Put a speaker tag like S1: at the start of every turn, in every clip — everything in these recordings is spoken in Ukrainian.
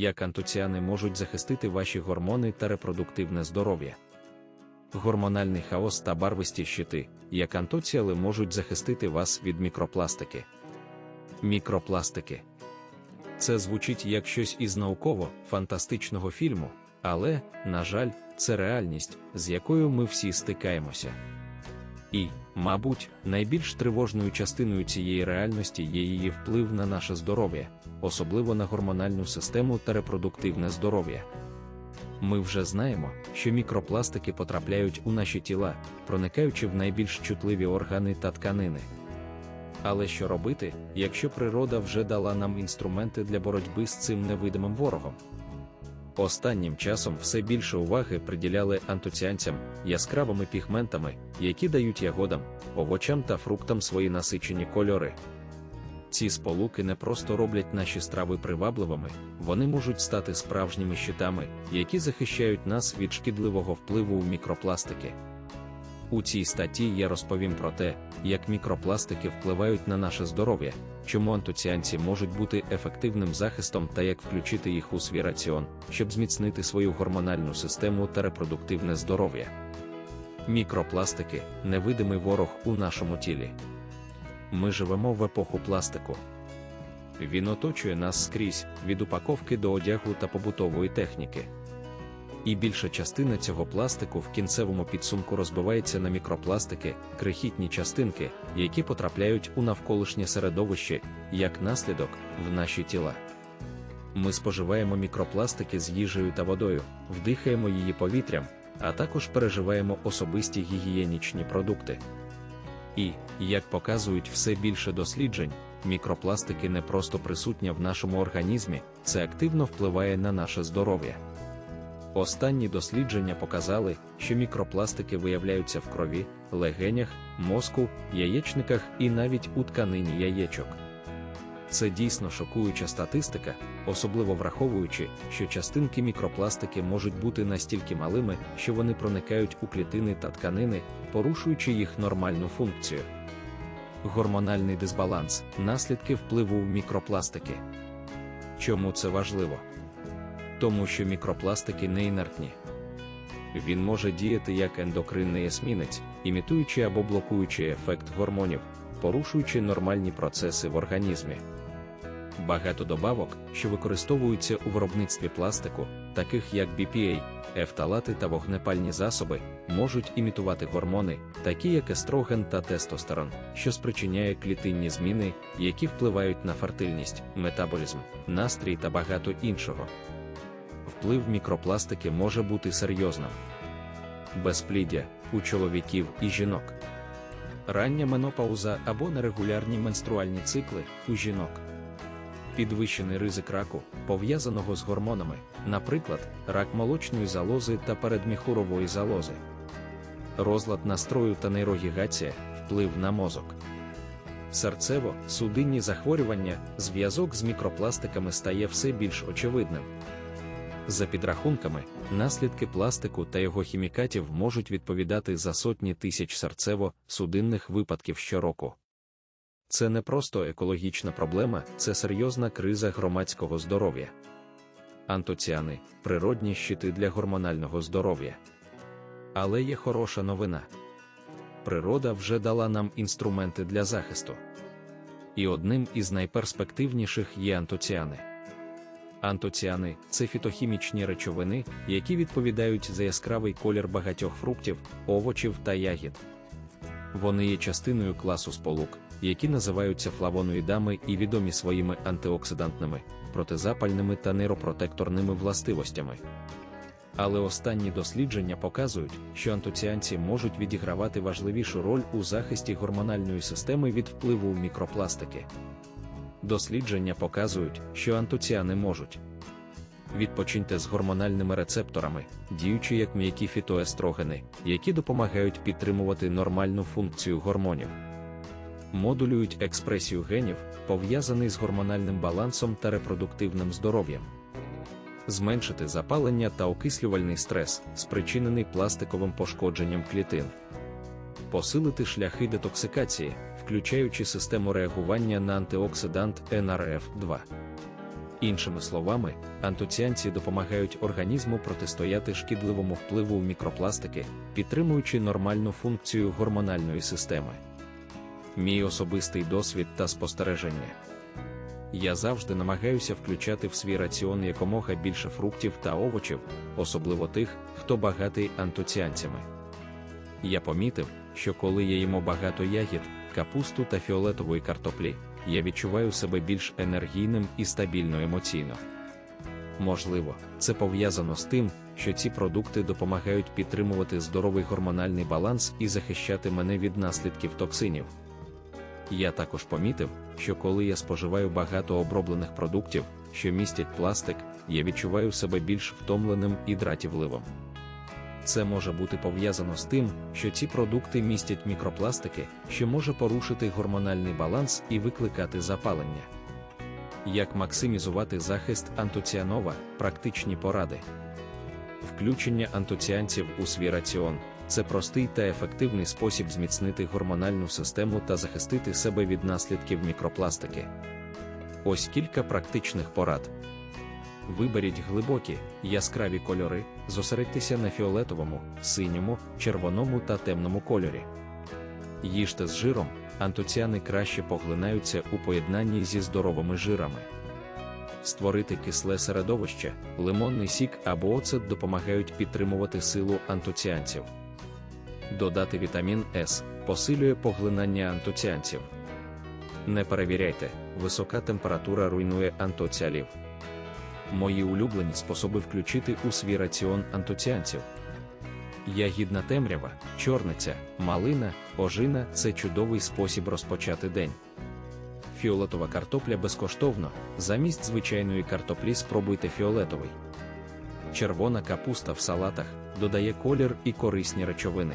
S1: як антоціани можуть захистити ваші гормони та репродуктивне здоров'я. Гормональний хаос та барвисті щити, як антоціали можуть захистити вас від мікропластики. Мікропластики. Це звучить як щось із науково-фантастичного фільму, але, на жаль, це реальність, з якою ми всі стикаємося. І, мабуть, найбільш тривожною частиною цієї реальності є її вплив на наше здоров'я, особливо на гормональну систему та репродуктивне здоров'я. Ми вже знаємо, що мікропластики потрапляють у наші тіла, проникаючи в найбільш чутливі органи та тканини. Але що робити, якщо природа вже дала нам інструменти для боротьби з цим невидимим ворогом? Останнім часом все більше уваги приділяли антоціанцям, яскравими пігментами, які дають ягодам, овочам та фруктам свої насичені кольори. Ці сполуки не просто роблять наші страви привабливими, вони можуть стати справжніми щитами, які захищають нас від шкідливого впливу мікропластики. У цій статті я розповім про те, як мікропластики впливають на наше здоров'я, чому антоціанці можуть бути ефективним захистом та як включити їх у свій раціон, щоб зміцнити свою гормональну систему та репродуктивне здоров'я. Мікропластики невидимий ворог у нашому тілі. Ми живемо в епоху пластику. Він оточує нас скрізь від упаковки до одягу та побутової техніки. І більша частина цього пластику в кінцевому підсумку розбивається на мікропластики, крихітні частинки, які потрапляють у навколишнє середовище, як наслідок в наші тіла. Ми споживаємо мікропластики з їжею та водою, вдихаємо її повітрям, а також переживаємо особисті гігієнічні продукти. І, як показують все більше досліджень, мікропластики не просто присутня в нашому організмі, це активно впливає на наше здоров'я. Останні дослідження показали, що мікропластики виявляються в крові, легенях, мозку, яєчниках і навіть у тканині яєчок. Це дійсно шокуюча статистика, особливо враховуючи, що частинки мікропластики можуть бути настільки малими, що вони проникають у клітини та тканини, порушуючи їх нормальну функцію. Гормональний дисбаланс наслідки впливу мікропластики. Чому це важливо? Тому що мікропластики не інертні. Він може діяти як ендокринний есмінець, імітуючи або блокуючи ефект гормонів, порушуючи нормальні процеси в організмі. Багато добавок, що використовуються у виробництві пластику, таких як BPA, ефталати та вогнепальні засоби, можуть імітувати гормони, такі як естроген та тестостерон, що спричиняє клітинні зміни, які впливають на фертильність, метаболізм, настрій та багато іншого. Вплив мікропластики може бути серйозним. Безпліддя у чоловіків і жінок. Рання менопауза або нерегулярні менструальні цикли у жінок підвищений ризик раку, пов'язаного з гормонами, наприклад, рак молочної залози та передміхурової залози, розлад настрою та нейрогігація, вплив на мозок. Серцево, судинні захворювання, зв'язок з мікропластиками стає все більш очевидним. За підрахунками, наслідки пластику та його хімікатів можуть відповідати за сотні тисяч серцево-судинних випадків щороку. Це не просто екологічна проблема, це серйозна криза громадського здоров'я. Антоціани природні щити для гормонального здоров'я. Але є хороша новина. Природа вже дала нам інструменти для захисту. І одним із найперспективніших є антоціани. Антоціани це фітохімічні речовини, які відповідають за яскравий колір багатьох фруктів, овочів та ягід. Вони є частиною класу сполук, які називаються флавоноїдами і відомі своїми антиоксидантними, протизапальними та нейропротекторними властивостями. Але останні дослідження показують, що антоціанці можуть відігравати важливішу роль у захисті гормональної системи від впливу мікропластики. Дослідження показують, що антоціани можуть. Відпочиньте з гормональними рецепторами, діючи як м'які фітоестрогени, які допомагають підтримувати нормальну функцію гормонів. Модулюють експресію генів, пов'язаний з гормональним балансом та репродуктивним здоров'ям, зменшити запалення та окислювальний стрес, спричинений пластиковим пошкодженням клітин, посилити шляхи детоксикації, включаючи систему реагування на антиоксидант НРФ2. Іншими словами, антоціанці допомагають організму протистояти шкідливому впливу мікропластики, підтримуючи нормальну функцію гормональної системи. Мій особистий досвід та спостереження. Я завжди намагаюся включати в свій раціон якомога більше фруктів та овочів, особливо тих, хто багатий антоціанцями. Я помітив, що коли я їмо багато ягід, капусту та фіолетової картоплі, я відчуваю себе більш енергійним і стабільно емоційно. Можливо, це пов'язано з тим, що ці продукти допомагають підтримувати здоровий гормональний баланс і захищати мене від наслідків токсинів. Я також помітив, що коли я споживаю багато оброблених продуктів, що містять пластик, я відчуваю себе більш втомленим і дратівливим. Це може бути пов'язано з тим, що ці продукти містять мікропластики, що може порушити гормональний баланс і викликати запалення. Як максимізувати захист антоціанова, практичні поради. Включення антоціанців у свій раціон це простий та ефективний спосіб зміцнити гормональну систему та захистити себе від наслідків мікропластики. Ось кілька практичних порад. Виберіть глибокі, яскраві кольори, зосередьтеся на фіолетовому, синьому, червоному та темному кольорі. Їжте з жиром, антоціани краще поглинаються у поєднанні зі здоровими жирами. Створити кисле середовище, лимонний сік або оцет допомагають підтримувати силу антоціанців. Додати вітамін С посилює поглинання антоціанців. Не перевіряйте, висока температура руйнує антоціалів. Мої улюблені способи включити у свій раціон антоціанців. Ягідна темрява, чорниця, малина, ожина це чудовий спосіб розпочати день. Фіолетова картопля безкоштовно, замість звичайної картоплі спробуйте фіолетовий. Червона капуста в салатах додає колір і корисні речовини.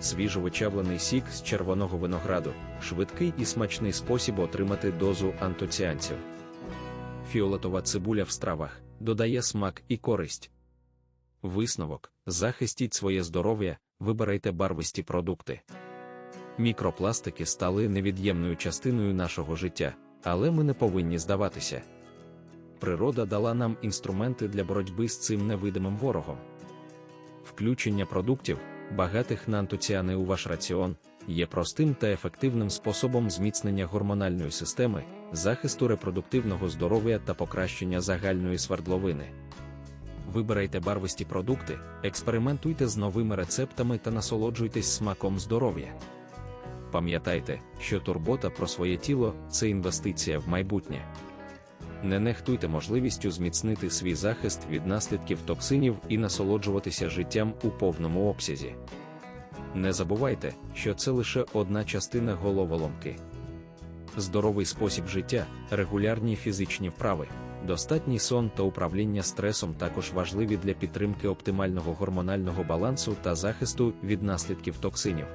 S1: Свіжовичавлений сік з червоного винограду швидкий і смачний спосіб отримати дозу антоціанців. Фіолетова цибуля в стравах додає смак і користь. Висновок: захистіть своє здоров'я, вибирайте барвисті продукти. Мікропластики стали невід'ємною частиною нашого життя, але ми не повинні здаватися. Природа дала нам інструменти для боротьби з цим невидимим ворогом. Включення продуктів, багатих на антоціани у ваш раціон, є простим та ефективним способом зміцнення гормональної системи, захисту репродуктивного здоров'я та покращення загальної свердловини. Вибирайте барвисті продукти, експериментуйте з новими рецептами та насолоджуйтесь смаком здоров'я. Пам'ятайте, що турбота про своє тіло це інвестиція в майбутнє. Не нехтуйте можливістю зміцнити свій захист від наслідків токсинів і насолоджуватися життям у повному обсязі. Не забувайте, що це лише одна частина головоломки. Здоровий спосіб життя, регулярні фізичні вправи, достатній сон та управління стресом також важливі для підтримки оптимального гормонального балансу та захисту від наслідків токсинів.